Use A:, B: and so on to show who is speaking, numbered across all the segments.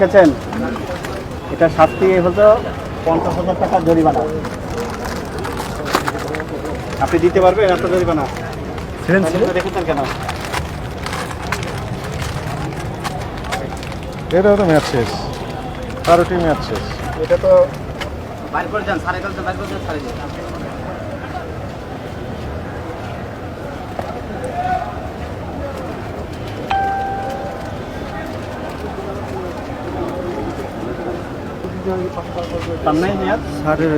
A: দেখেছেন এটা শাস্তি হতো পঞ্চাশ হাজার টাকা জরিমানা। আপনি দিতে পারবেন এত জরিমানা। রেখেছেন কেন?
B: এটাও তো ম্যাচ শেষ। বারোটি ম্যাচ শেষ।
A: এটা তো বাইর করে যান সাড়ে কালকে বাইর করে যান সাড়ে সামনে
B: হাজার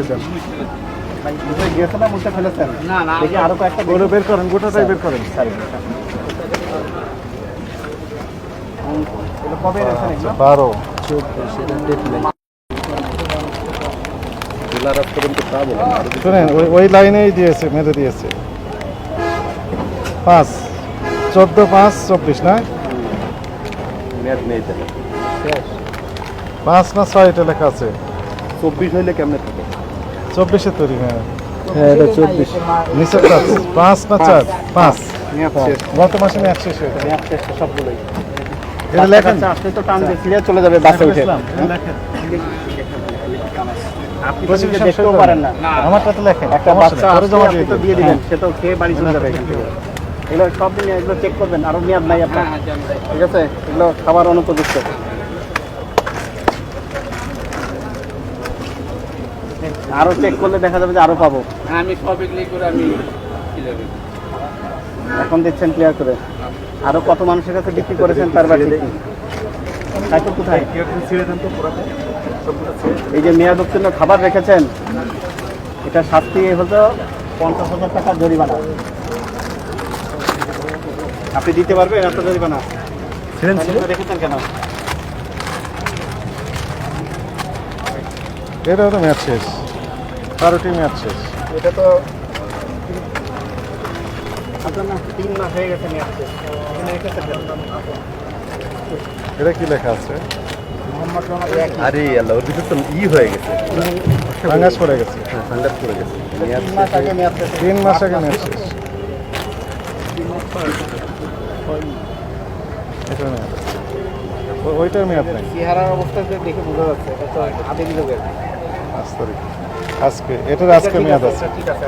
A: ভাই না মুখে ফেলেছেন না না দেখি আরও কয়েকটা
B: গরু বের করেন গোটাটাই বের করেন। বারো। শুনেন ওই ওই লাইনেই দিয়েছে মেরে দিয়েছে। পাঁচ। চোদ্দ পাঁচ চব্বিশ না? পাঁচ না ছয় এটা লেখা আছে?
A: চব্বিশ হইলে কেমনে থাকে?
B: চব্বিশে তৈরি হ্যাঁ।
A: হ্যাঁ এটা চব্বিশ।
B: নিচে পাঁচ পাঁচ না চার? পাঁচ। গত মাসে ম্যাচ শেষ হয়েছে।
A: মেয়াদ শেষ সবগুলোই।
B: এটা লেখেন?
A: আপনি তো টান দিয়ে চলে যাবে বাসে উঠে।
B: লেখেন।
A: আপনি তো দেখতেও পারেন না।
B: আমারটা তো লেখেন
A: একটা বাচ্চা
B: নেই, জমা দিয়ে
A: দিবেন
B: হ্যাঁ।
A: সে তো খেয়ে বাড়ি চলে যাবে। এগুলো সব দিন এগুলো চেক করবেন আরও মেয়াদ নাই আপনার। ঠিক আছে? এগুলো খাবার অনুপযুক্ত। আরও চেক করলে দেখা যাবে যে আরও পাবো।
C: আমি সব এগুলি করে আমি
A: এখন দিচ্ছেন ক্লিয়ার করে। আরও কত মানুষের কাছে বিক্রি করেছেন তার বাড়ি সাইকেল কোথায়? এই যে মেয়াদ উত্তীর্ণ খাবার রেখেছেন এটা শাস্তি হতো পঞ্চাশ হাজার টাকা জরিমানা। আপনি দিতে পারবেন এত জরিমানা? তো রেখেছেন কেন?
B: এটাও তো ম্যাচ শেষ। বারোটি ম্যাচ শেষ।
A: এটা তো তিন মাস হয়ে গেছে শেষ।
B: এটা কি লেখা আছে?
D: আরে আল্লাহ ওর ভিতর তো ই হয়ে গেছে।
B: ফাঙ্গাস পড়ে গেছে।
D: হ্যাঁ পড়ে গেছে।
A: তিন মাস আগে
B: ম্যাচ শেষ। ওইটার মেয়াদ নাই।
A: চেহারার অবস্থা যে দেখে বোঝা যাচ্ছে এটা তো আবেগ লোকের
B: পাঁচ তারিখ। আজকে এটার আজকে মেয়াদ আছে।
A: ঠিক আছে